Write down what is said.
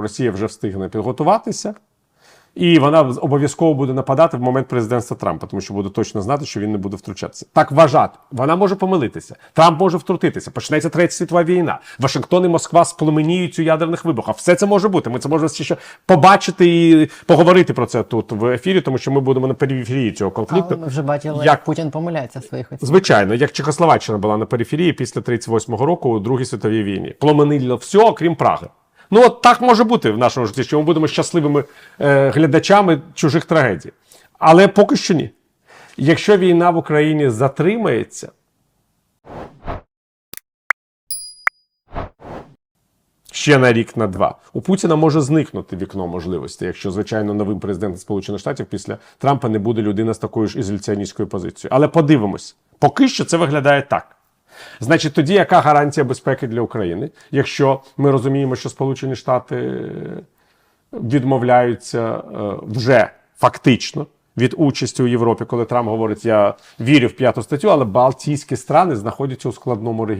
Росія вже встигне підготуватися. І вона обов'язково буде нападати в момент президентства Трампа, тому що буде точно знати, що він не буде втручатися. Так вважати. Вона може помилитися. Трамп може втрутитися. Почнеться третя світова війна. Вашингтон і Москва сплеменіють у ядерних вибухах. Все це може бути. Ми це можемо ще побачити і поговорити про це тут в ефірі, тому що ми будемо на периферії цього конфлікту. Але ми вже бачили, Як- Путін помиляється в своїх оцінках. Звичайно, як Чехословаччина була на периферії після 38-го року у Другій світовій війні. Пломенило все, окрім Праги. Ну, от так може бути в нашому житті, що ми будемо щасливими е, глядачами чужих трагедій. Але поки що ні. Якщо війна в Україні затримається, ще на рік, на два, у Путіна може зникнути вікно можливостей, якщо, звичайно, новим президентом Сполучених Штатів після Трампа не буде людина з такою ж ізоляціоністською позицією. Але подивимось, поки що це виглядає так. Значить, тоді яка гарантія безпеки для України, якщо ми розуміємо, що Сполучені Штати е, відмовляються е, вже фактично від участі у Європі, коли Трамп говорить, я вірю в п'яту статтю, але Балтійські страни знаходяться у складному регіоні.